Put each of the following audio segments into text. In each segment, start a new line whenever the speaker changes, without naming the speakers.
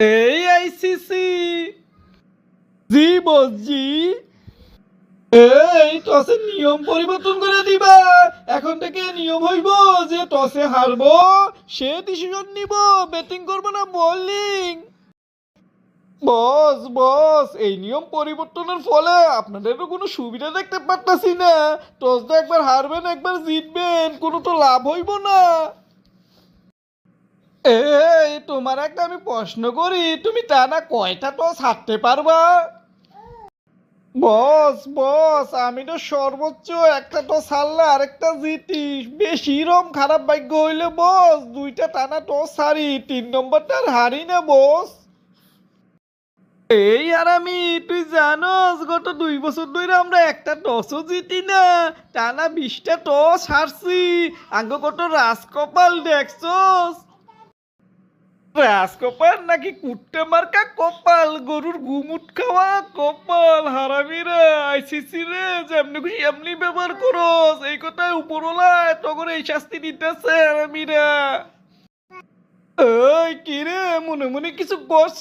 এই আইসিসি জি বস জি। এই টসে নিয়ম পরিবর্তন করে দিবা। এখন থেকে নিয়ম হইব যে টসে হারবো, সে ডিসিশন নিব ব্যাটিং করব না বোলিং বস বস, এই নিয়ম পরিবর্তনের ফলে আপনাদেরও কোনো সুবিধা দেখতে পারতাছি না। টসটা একবার হারবেন, একবার জিতবেন, কোনো তো লাভ হইব না। এই তোমার একটা আমি প্রশ্ন করি, তুমি টানা কয়টা টস হারতে পারবা? বস বস, আমি তো সর্বোচ্চ একটা টস হারলে আরেকটা জিতি বেশি রম খারাপ ভাগ্য হইলে বস, দুইটা টানা টস হারি, তিন নম্বরটা আর হারি না বস। এই আর আমি, তুই জানোস, গত দুই বছর ধরে আমরা একটা টসও জিতি না, টানা বিশটা টস হারছি। আঙ্গ কত রাজকপাল দেখছস। নাকি কুট্টে মার্কা কপাল? গরুর গুমুট খাওয়া কপাল। আইসিসি রে, যেমনি খুশি এমনি ব্যবহার করস। এই এই শাস্তি দিতেছে কি রে, মনে মনে কিছু করছ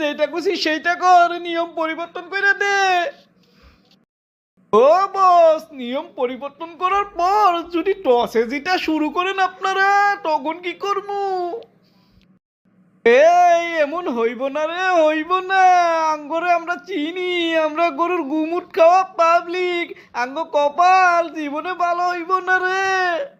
যেটা খুশি সেইটা কর, নিয়ম পরিবর্তন করে দে। ও বস, নিয়ম পরিবর্তন করার পর যদি টসে যেটা শুরু করেন আপনারা, তখন কি করব? এমন হইব না রে, হইব না। আঙ্গরে আমরা চিনি, আমরা গরুর গুমুট খাওয়া পাবলিক আঙ্গ কপাল, জীবনে ভালো হইব না রে।